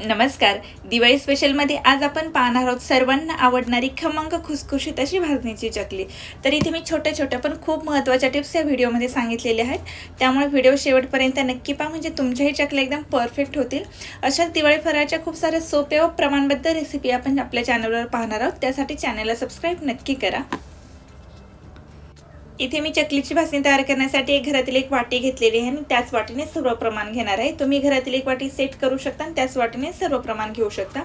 नमस्कार. दिवाळी स्पेशलमध्ये आज आपण पाहणार आहोत सर्वांना आवडणारी खमंग खुसखुशीत अशी भाजणीची चकली. तर इथे मी छोट्या छोट्या पण खूप महत्त्वाच्या टिप्स या व्हिडिओमध्ये सांगितलेल्या आहेत. त्यामुळे व्हिडिओ शेवटपर्यंत नक्की पहा. म्हणजे तुमच्याही चकल्या एकदम परफेक्ट होतील. अशाच दिवाळी फराळच्या खूप साऱ्या सोप्या व प्रमाणबद्ध रेसिपी आपण आपल्या चॅनलवर पाहणार आहोत. त्यासाठी चॅनलला सबस्क्राईब नक्की करा. इथे मी चकलीची भासणी तयार करण्यासाठी एक घरातील एक वाटी घेतलेली आहे आणि त्याच वाटीने सर्व प्रमाण घेणार आहे. तुम्ही घरातील एक वाटी सेट करू शकता आणि त्याच वाटीने सर्व प्रमाण घेऊ शकता.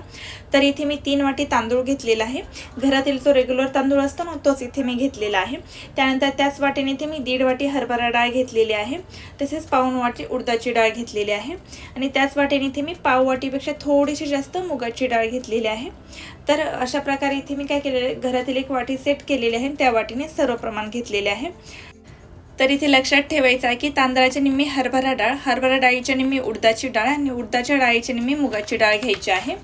तर इथे मी तीन वाटी तांदूळ घेतलेला आहे. घरातील जो रेग्युलर तांदूळ असतो ना तोच इथे मी घेतलेला आहे. त्यानंतर त्याच वाटीने इथे मी दीड वाटी हरभरा डाळ घेतलेली आहे. तसेच पाऊन वाटी उडदाची डाळ घेतलेली आहे. आणि त्याच वाटीने इथे मी पाव वाटीपेक्षा थोडीशी जास्त मुगाची डाळ घेतलेली आहे. तर अशा प्रकारे इथे मी काय केलेलं आहे? घरातील एक वाटी सेट केलेली आहे त्या वाटीने सर्व प्रमाण घेतलेले आहे. तर इथे लक्षात ठेवायचं आहे की तांदळाच्या निम्मी हरभरा डाळ हरभरा डाळीच्या निम्मी उडदाची डाळ आणि उडदाच्या डाळीच्या निम्मी मुगाची डाळ घ्यायची आहे.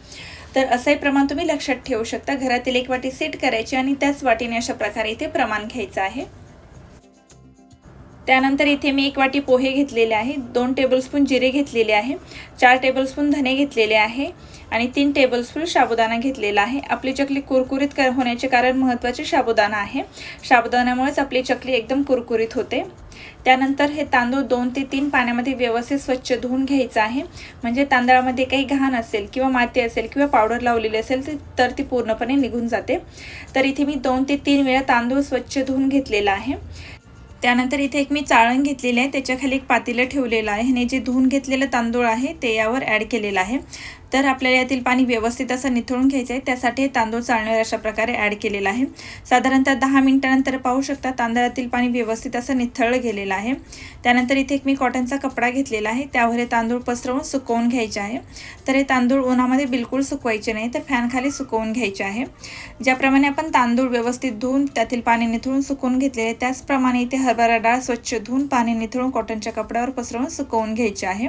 तर असंही प्रमाण तुम्ही लक्षात ठेवू शकता. घरातील एक वाटी सेट करायची आणि त्याच वाटीने अशा प्रकारे इथे प्रमाण घ्यायचं आहे. त्यानंतर इथे मी एक वाटी पोहे घेतलेले आहे दोन टेबलस्पून जिरे घेतलेले आहे चार टेबलस्पून धने घेतलेले आहे आणि तीन टेबलस्पून साबुदाणा घेतलेला आहे. आपली चकली कुरकुरीत कर होण्याचे कारण महत्त्वाचे साबुदाणा आहे. साबुदाण्यामुळेच आपली चकली एकदम कुरकुरीत होते. त्यानंतर हे तांदूळ दोन ते तीन पाण्यामध्ये व्यवस्थित स्वच्छ धुवून घ्यायचं आहे. म्हणजे तांदळामध्ये काही घाण असेल किंवा माती असेल किंवा पावडर लावलेली असेल तर ती पूर्णपणे निघून जाते. तर इथे मी दोन ते तीन वेळा तांदूळ स्वच्छ धुवून घेतलेला आहे. त्यानंतर इथे एक मी चाळण घेतलेली आहे. त्याच्याखाली एक पातेलं ठेवलेलं आहे. आणि जे धुवून घेतलेलं तांदूळ आहे ते यावर ॲड केलेलं आहे. तर आपल्याला यातील पाणी व्यवस्थित असं निथळून घ्यायचं आहे त्यासाठी हे तांदूळ चाळण्यावर अशा प्रकारे ॲड केलेलं आहे. साधारणतः दहा मिनिटानंतर पाहू शकता तांदळातील पाणी व्यवस्थित असं निथळलं गेलेलं आहे. त्यानंतर इथे एक मी कॉटनचा कपडा घेतलेला आहे. त्यावर हे तांदूळ पसरवून सुकवून घ्यायचे आहे. तर हे तांदूळ उन्हामध्ये बिलकुल सुकवायचे नाही तर फॅनखाली सुकवून घ्यायचे आहे. ज्याप्रमाणे आपण तांदूळ व्यवस्थित धुवून त्यातील पाणी निथळून सुकवून घेतलेले त्याचप्रमाणे इथे हरभरा डाळ स्वच्छ धुवून पाणी निथळून कॉटनच्या कपड्यावर पसरवून सुकवून घ्यायचे आहे.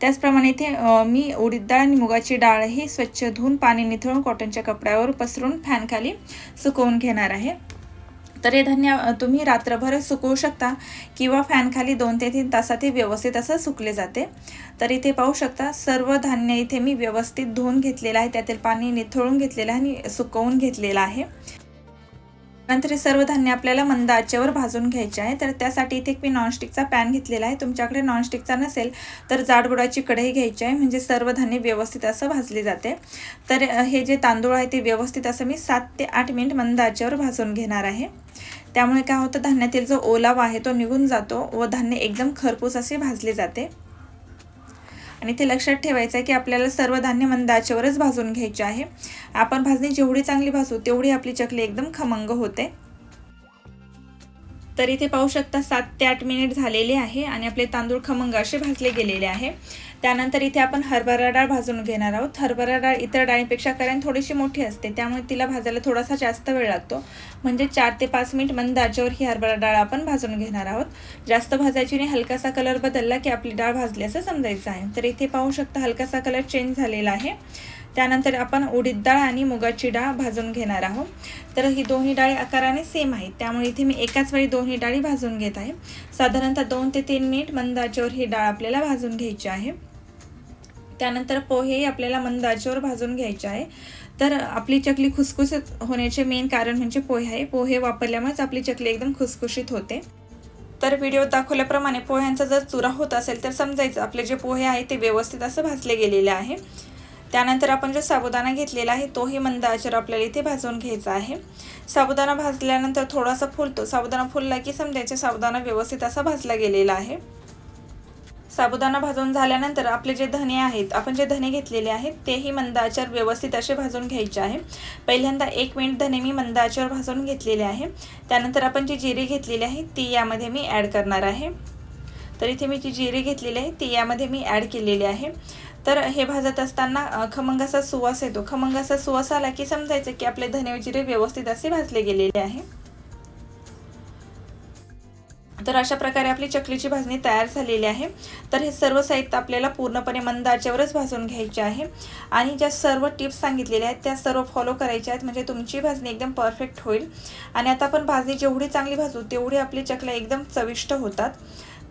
त्याचप्रमाणे इथे मी उडीद डाळ आणि मुगाची डाळ ही स्वच्छ धुवून पाणी निथळून कॉटनच्या कपड्यावर पसरून फॅनखाली सुकवून घेणार आहे. तर हे धान्य तुम्ही रात्रभर सुकवू शकता किंवा फॅनखाली दोन ते तीन तासात हे व्यवस्थित असं सुकले जाते. तर इथे पाहू शकता सर्व धान्य इथे मी व्यवस्थित धुवून घेतलेलं आहे. त्यातील पाणी निथळून घेतलेलं आहे आणि सुकवून घेतलेलं आहे. नंतर हे सर्व धान्य आपल्याला मंद आचेवर भाजून घ्यायचे आहे. तर त्यासाठी इथे एक मी नॉनस्टिकचा पॅन घेतलेला आहे. तुमच्याकडे नॉनस्टिकचा नसेल तर जाडबुडाची कढई घ्यायची आहे. म्हणजे सर्व धान्य व्यवस्थित असं भाजले जाते. तर हे जे तांदूळ आहे ते व्यवस्थित असं मी सात ते आठ मिनिट मंद आचेवर भाजून घेणार आहे. त्यामुळे काय होतं धान्यातील जो ओलावा आहे तो निघून जातो व धान्य एकदम खरपूस असे भाजले जाते. आणि ते लक्षात ठेवायचं आहे की आपल्याला सर्व धान्य मंद आचेवरच भाजून घ्यायचे आहे. आपण भाजणी जेवढी चांगली भाजू तेवढी आपली चकली एकदम खमंग होते. तर इथे पाहू शकता सात ते आठ मिनिट झालेले आहे आणि आपले तांदूळ खमंग असे भाजले गेलेले आहे. त्यानंतर इथे आपण हरभरा डाळ भाजून घेणार आहोत. हरभरा डाळ इतर डाळीपेक्षा कारण थोडीशी मोठी असते त्यामुळे तिला भाजायला थोडासा जास्त वेळ लागतो. म्हणजे चार ते पाच मिनिट मंद आचेवर ही हरभरा डाळ आपण भाजून घेणार आहोत. जास्त भाजायची आणि हलकासा कलर बदलला की आपली डाळ भाजली असं समजायचं आहे. तर इथे पाहू शकता हलकासा कलर चेंज झालेला आहे. त्यानंतर आपण उडीद डाळ आणि मुगाची डाळ भाजून घेणार आहोत. तर ही दोन्ही डाळी आकाराने सेम आहेत. त्यामुळे इथे मी एकाच वेळी दोन्ही डाळी भाजून घेत आहे. साधारणतः दोन ते तीन मिनिट मंद आचेवर ही डाळ आपल्याला भाजून घ्यायची आहे. त्यानंतर पोहेही आपल्याला मंद आचेवर भाजून घ्यायचे आहे. तर आपली चकली खुसखुशीत होण्याचे मेन कारण म्हणजे पोहे आहे. पोहे वापरल्यामुळेच आपली चकली एकदम खुसखुशीत होते. तर व्हिडिओ दाखवल्याप्रमाणे पोह्यांचा जर चुरा होत असेल तर समजायचं आपले जे पोहे आहे ते व्यवस्थित असं भाजले गेलेले आहे. त्यानंतर आपण जो साबुदाणा घेतलेला आहे तोही मंद आचेवर आपल्याला इथे भाजून घ्यायचा आहे. साबुदाणा भाजल्यानंतर थोडासा फुलतो साबुदाणा फुलला की समजायचे साबुदाणा व्यवस्थित असा भाजला गेलेला आहे. साबुदाणा भाजून झाल्यानंतर आपले जे धने आहेत आपण जे धने घेतलेले आहेत तेही मंद आचार व्यवस्थित असे भाजून घ्यायचे आहे. पहिल्यांदा एक मिनिट धने मी मंद आचार भाजून घेतलेले आहे. त्यानंतर आपण जी जिरे घेतलेली आहे ती यामध्ये मी ॲड करणार आहे. तर इथे मी जी जिरे घेतलेली आहे ती यामध्ये मी ॲड केलेली आहे. तर हे भाजत असताना खमंगाचा सुवास येतो. खमंगाचा सुवास आला की समजायचं की आपले धने जिरे व्यवस्थित असे भाजले गेलेले आहे. तर अशा प्रकारे आपली चकलीची भाजणी तयार झालेली आहे. तर हे सर्व साहित्य आपल्याला पूर्णपणे मंद आचेवरच भाजून घ्यायचे आहे. आणि ज्या सर्व टिप्स सांगितलेल्या आहेत त्या सर्व फॉलो करायच्या आहेत. म्हणजे तुमची भाजणी एकदम परफेक्ट होईल. आणि आता आपण भाजणी जेवढी चांगली भाजू तेवढी आपली चकल्या एकदम चविष्ट होतात.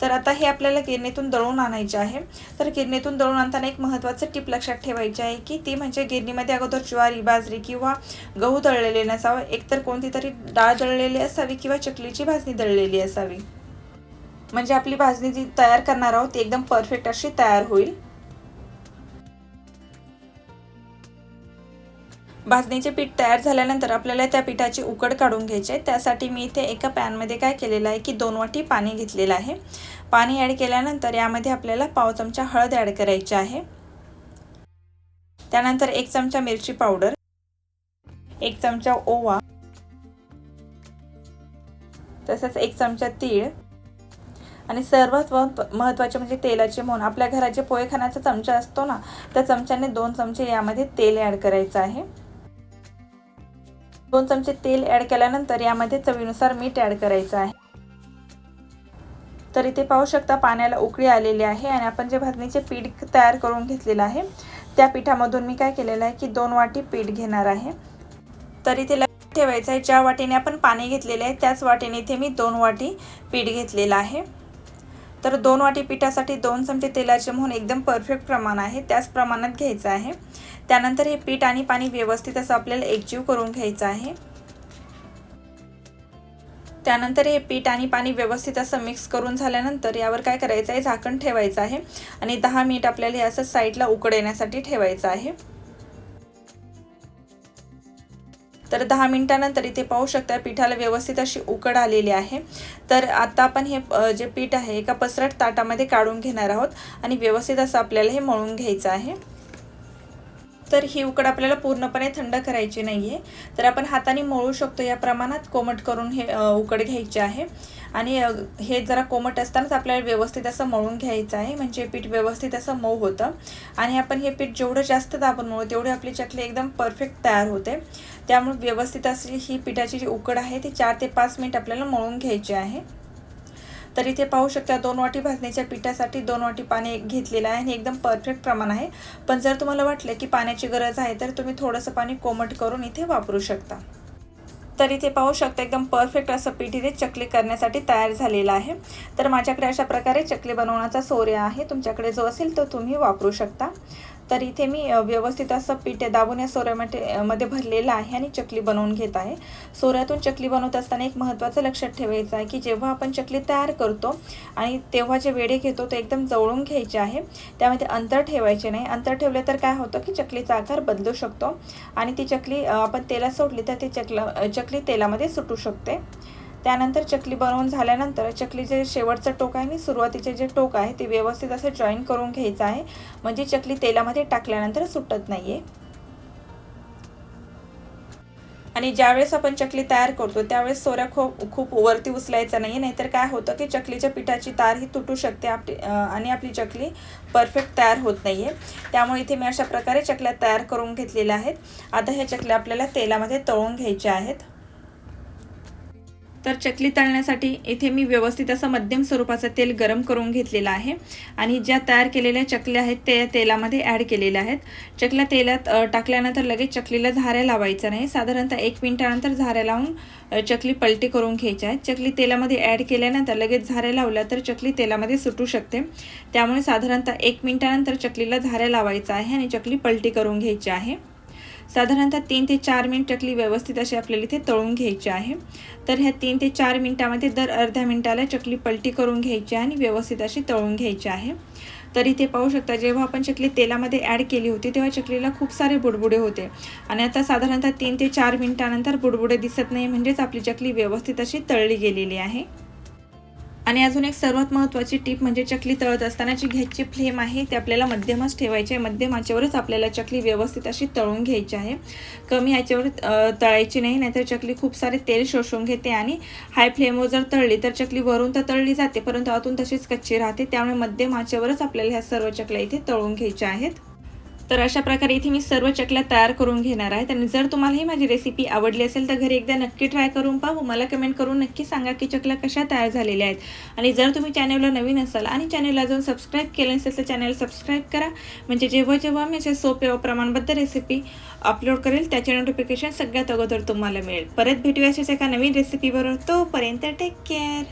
तर आता हे आपल्याला गिरणीतून दळून आणायचे आहे. तर गिरणीतून दळून आणताना एक महत्त्वाचं टीप लक्षात ठेवायची आहे की ती म्हणजे गिरणीमध्ये अगोदर ज्वारी बाजरी किंवा गहू दळलेले नसावं. एकतर कोणती तरी डाळ दळलेली असावी किंवा चकलीची भाजणी दळलेली असावी. म्हणजे आपली भाजणी जी तयार करणार आहोत ती एकदम परफेक्ट अशी तयार होईल. भाजणीचे पीठ तयार झाल्यानंतर आपल्याला त्या पिठाची उकड काढून घ्यायची आहे. त्यासाठी मी इथे एका पॅनमध्ये काय केलेलं आहे की दोन वाटी पाणी घेतलेलं आहे. पाणी ॲड केल्यानंतर यामध्ये आपल्याला पाव चमचा हळद ॲड करायची आहे. त्यानंतर एक चमचा मिरची पावडर एक चमचा ओवा तसंच एक चमचा तीळ आणि सर्वात महत्त्वाचे म्हणजे तेलाचे मोहन. आपल्या घराचे पोहे खाण्याचा चमचा असतो ना त्या चमच्याने दोन चमचे यामध्ये तेल ॲड करायचं आहे. दोन चमचे तेल ॲड केल्यानंतर यामध्ये चवीनुसार मीठ ॲड करायचं आहे. तर इथे पाहू शकता पाण्याला उकळी आलेली आहे आणि आपण जे भाजणीचे पीठ तयार करून घेतलेलं आहे त्या पिठामधून मी काय केलेलं आहे की दोन वाटी पीठ घेणार आहे. तर इथे लक्षात ठेवायचं आहे ज्या वाटीने आपण पाणी घेतलेले आहे त्याच वाटीने इथे मी दोन वाटी पीठ घेतलेलं आहे. तर दोन वाटी पिठासाठी दोन चमचे तेलाचे मोहन एकदम परफेक्ट प्रमाण आहे. त्याच प्रमाणात घ्यायचं आहे. त्यानंतर हे पीठ आणि पाणी व्यवस्थित असं आपल्याला एकजीव करून घ्यायचं आहे. त्यानंतर हे पीठ आणि पाणी व्यवस्थित असं मिक्स करून झाल्यानंतर यावर काय करायचं आहे? झाकण ठेवायचं आहे. आणि दहा मिनिट आपल्याला हे असं साईडला उकड येण्यासाठी ठेवायचं आहे. तर दहा मिनिटानंतर इथे पाहू शकता पिठाला व्यवस्थित अशी उकड आलेली आहे. तर आता आपण हे जे पीठ आहे एका पसरट ताटामध्ये काढून घेणार आहोत आणि व्यवस्थित असं आपल्याला हे मळून घ्यायचं आहे. तर ही उकड आपल्याला पूर्णपणे थंड करायची नाही आहे तर आपण हाताने मळू शकतो या प्रमाणात कोमट करून हे उकड घ्यायची आहे. आणि हे जरा कोमट असतानाच आपल्याला व्यवस्थित असं मळून घ्यायचं आहे म्हणजे पीठ व्यवस्थित असं मऊ होतं. आणि आपण हे पीठ जेवढं जास्त दाबून मळू तेवढी आपली चकली एकदम परफेक्ट तयार होते. त्यामुळे व्यवस्थित अशी ही पिठाची जी उकड आहे ती चार ते पाच मिनिट आपल्याला मळून घ्यायची आहे. तर इथे पाहू शकता दोन वाटी भाजणीच्या पिठासाठी दोन वाटी पाणी घेतलेलं आहे आणि एकदम परफेक्ट प्रमाण आहे. पण जर तुम्हाला वाटलं की पाण्याची गरज आहे तर तुम्ही थोडंसं पाणी कोमट करून इथे वापरू शकता. तर इथे पाहू शकता एकदम परफेक्ट असं पीठ इथे चकली करण्यासाठी तयार झालेलं आहे. तर माझ्याकडे अशा प्रकारे चकली बनवण्याचा सोर्या आहे. तुमच्याकडे जो असेल तो तुम्ही वापरू शकता. तर इथे मी व्यवस्थित असं पीठ दाबून या सोऱ्यामध्ये मध्ये भरलेलं आहे आणि चकली बनवून घेत आहे. सोऱ्यातून चकली बनवत असताना एक महत्त्वाचं लक्षात ठेवायचं आहे की जेव्हा आपण चकली तयार करतो आणि तेव्हा जे वेडे घेतो ते एकदम जवळून घ्यायचे आहे. त्यामध्ये अंतर ठेवायचे नाही. अंतर ठेवले तर काय होतं की चकलीचा आकार बदलू शकतो आणि ती चकली आपण तेलात सोडली तर ती चकला चकली तेलामध्ये सुटू शकते. त्यानंतर चकली बनवून झाल्यानंतर चकलीचे शेवटचं टोक आहे आणि सुरुवातीचे जे टोक आहे ते व्यवस्थित असं जॉईन करून घ्यायचं आहे. म्हणजे चकली तेलामध्ये टाकल्यानंतर सुटत नाही आहे आणि ज्यावेळेस आपण चकली तयार करतो त्यावेळेस सोऱ्या खूप खूप वरती उचलायचा नाही नाहीतर काय होतं की चकलीच्या पिठाची तार ही तुटू शकते. आपली आणि आपली चकली परफेक्ट तयार होत नाही आहे त्यामुळे इथे मी अशा प्रकारे चकल्या तयार करून घेतलेल्या आहेत. आता ह्या चकल्या आपल्याला तेलामध्ये तळून घ्यायच्या आहेत. तर चकली तळण्यासाठी इथे मी व्यवस्थित असं मध्यम स्वरूपाचं तेल गरम करून घेतलेलं आहे. आणि ज्या तयार केलेल्या चकल्या आहेत त्या तेलामध्ये ॲड केलेल्या आहेत. चकल्या तेलात टाकल्यानंतर लगेच चकलीला झाऱ्या लावायचं नाही. साधारणतः एक मिनटानंतर झाऱ्या लावून चकली पलटी करून घ्यायच्या आहेत. चकली तेलामध्ये ॲड केल्यानंतर लगेच झाऱ्या लावल्या तर चकली तेलामध्ये सुटू शकते. त्यामुळे साधारणतः एक मिनटानंतर चकलीला झाऱ्या लावायचं आहे आणि चकली पलटी करून घ्यायची आहे. साधारणतः तीन ते चार मिनिट चकली व्यवस्थित अशी आपल्याला इथे तळून घ्यायची आहे. तर ह्या तीन ते चार मिनिटामध्ये दर अर्ध्या मिनिटाला चकली पलटी करून घ्यायची आणि व्यवस्थित अशी तळून घ्यायची आहे. तर इथे पाहू शकता जेव्हा आपण चकली तेलामध्ये ॲड केली होती तेव्हा चकलीला खूप सारे बुडबुडे होते. आणि आता साधारणतः तीन ते चार मिनिटानंतर बुडबुडे दिसत नाही म्हणजेच आपली चकली व्यवस्थित अशी तळली गेलेली आहे. आणि अजून एक सर्वात महत्त्वाची टीप म्हणजे चकली तळत असताना जी घ्यायची फ्लेम आहे ते आपल्याला मध्यमच ठेवायची आहे. मध्यम आचेवरच आपल्याला चकली व्यवस्थित अशी तळून घ्यायची आहे. कमी याच्यावर तळायची नाही नाहीतर चकली खूप सारे तेल शोषून घेते आणि हाय फ्लेमवर जर तळली तर चकली वरून तर तळली जाते परंतु आतून तशीच कच्ची राहते. त्यामुळे मध्यम आचेवरच आपल्याला ह्या सर्व चकल्या इथे तळून घ्यायच्या आहेत. तर अशा प्रकारे इथे मी सर्व चकल्या तयार करून घेणार आहे. आणि जर तुम्हाला ही माझी रेसिपी आवडली असेल तर घरी एकदा नक्की ट्राय करून पाहू. मला कमेंट करून नक्की सांगा की चकल्या कशा तयार झालेल्या आहेत. आणि जर तुम्ही चॅनलला नवीन असाल आणि चॅनलला अजून सबस्क्राईब केलं नसेल तर चॅनल सबस्क्राईब करा. म्हणजे जेव्हा जेव्हा मी असे सोपे व प्रमाणबद्ध रेसिपी अपलोड करेल त्याचे नोटिफिकेशन सगळ्यात अगोदर तुम्हाला मिळेल. परत भेटूया अशाच एका नवीन रेसिपीबरोबर तोपर्यंत टेक केअर